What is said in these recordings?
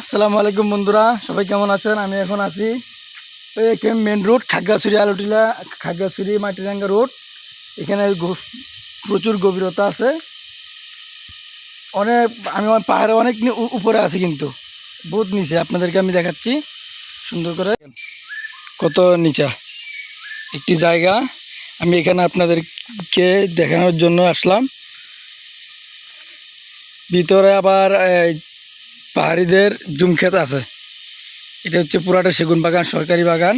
আসসালামু আলাইকুম বন্ধুরা, সবাই কেমন আছেন? আমি এখন আছি এখানে main road Khagrachari, Alutila, Khagrachari, Matiranga road এখানে প্রচুর গভীরতা আছে। অনেক আমি পাহাড়ে অনেক উপরে আছি কিন্তু। বহুত নিচে, আপনাদেরকে আমি দেখাচ্ছি। সুন্দর করে। কত নিচা? একটি জায়গা। আমি এখানে আপনাদেরকে দেখানোর জন্য আসলাম। ভিতরে আবার পাহাড়িদের জুম ক্ষেত আছে। এটা হচ্ছে পুরাটা সেগুন বাগান, সরকারি বাগান।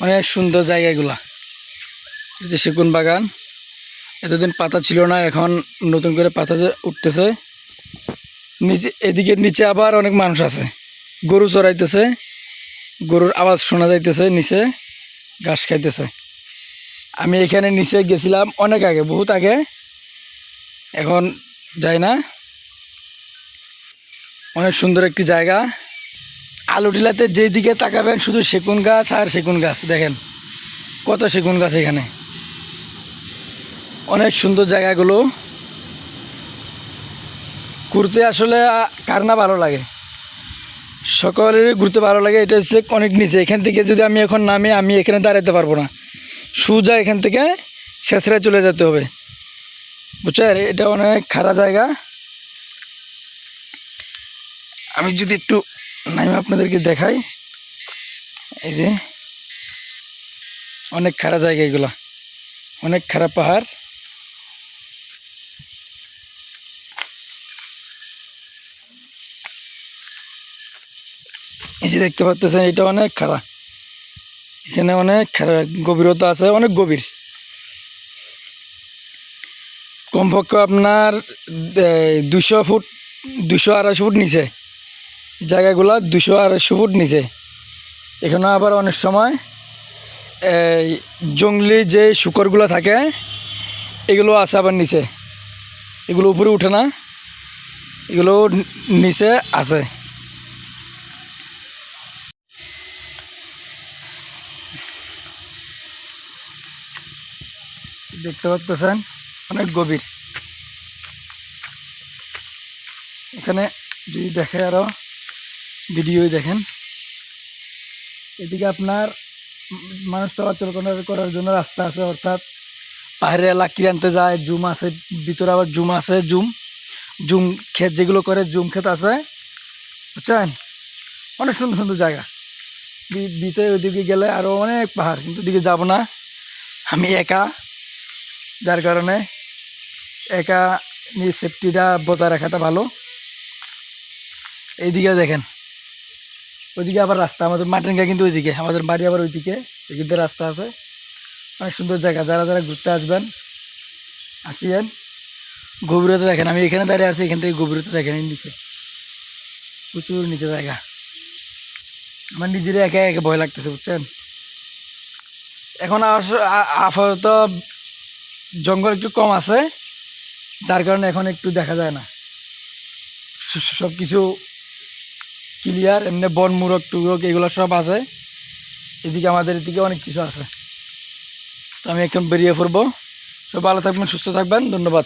অনেক সুন্দর জায়গা এগুলা এটা সেগুন বাগান। এতদিন পাতা ছিল না, এখন নতুন করে পাতা যে উঠতেছে। নিচে, এদিকে নিচে আবার অনেক মানুষ আছে। গরু চড়াইতেছে। গরুর আওয়াজ শোনা যাইতেছে নিচে, ঘাস খাইতেছে। আমি এখানে নিচে গেছিলাম অনেক আগে, বহুত আগে। এখন যাই না। অনেক সুন্দর একটি জায়গা। আলুটিলাতে যেই দিকে তাকাবেন শুধু সেগুন গাছ আর সেগুন গাছ, দেখেন। কত সেগুন গাছ এখানে। অনেক সুন্দর জায়গাগুলো। ঘুরতে আসলে কার না ভালো লাগে। সকলেরই ঘুরতে ভালো লাগে, এটা হচ্ছে অনেক নিচে। এখান থেকে যদি আমি এখন নামি, আমি এখানে দাঁড়াতে পারব না। সুজা এখান থেকে শেষরে চলে যেতে হবে। বুঝছেন? এটা অনেক খারাপ জায়গা। আমি যদি একটু নামে আপনাদেরকে দেখাই, এই যে, অনেক খারাপ জায়গা এগুলা, অনেক খারাপ পাহাড়। এই যে দেখতে পাচ্ছেন এটা অনেক খারাপ। এখানে অনেক খারাপ গভীরতা আছে, অনেক গভীর। কমপক্ষে আপনার দুশো ফুট, দুশো আড়াইশো ফুট নিচে। জায়গাগুলো দুশো আড়াইশো ফুট নিচে। এখানে আবার অনেক সময়, এই জঙ্গলি যে শুকরগুলো থাকে, এগুলো আছে আবার নিচে। এগুলো উপরে উঠে না, এগুলো নিচে আছে। দেখতে পাচ্ছেন, অনেক গভীর। এখানে যদি দেখে আরও ভিডিও দেখেন। এদিকে আপনার মানুষ চলাচল করার- জন্য রাস্তা আছে, অর্থাৎ পাহাড়ের এলাকি আনতে যায় জুম আছে, ভিতরে আবার জুম আছে জুম জুম ক্ষেত যেগুলো করে জুম ক্ষেত আছে। বুঝছেন? অনেক সুন্দর সুন্দর জায়গা। ভিতরে ওইদিকে গেলে আরও অনেক পাহাড়, কিন্তু ওদিকে যাব না। আমি একা, যার কারণে একা নিয়ে সেফটিটা বজায় রাখাটা ভালো। এইদিকে দেখেন। ওইদিকে আবার রাস্তা, আমাদের মাটিনগা কিন্তু ওইদিকে, আমাদের বাড়ি আবার ওইদিকে ওইদিকে রাস্তা আছে। অনেক সুন্দর জায়গা, যারা যারা ঘুরতে আসবেন, আসিয়েন। গভীরতা দেখেন, আমি এখানে দাঁড়িয়ে আছি, এখান থেকে গভীরতা দেখেন নিচে। প্রচুর নিচে জায়গা। আমার নিজেরই একে একে ভয় লাগতেছে, বুঝছেন? এখন আপাতত জঙ্গল একটু কম আছে, যার কারণে এখন একটু দেখা যায় না। সব কিছু ক্লিয়ার এমনি বন মুরগ টুরগ এগুলো সব আছে। এদিকে আমাদের এদিকে অনেক কিছু আছে। তো আমি এখন বেরিয়ে পড়ব। সব ভালো থাকবেন, সুস্থ থাকবেন। ধন্যবাদ।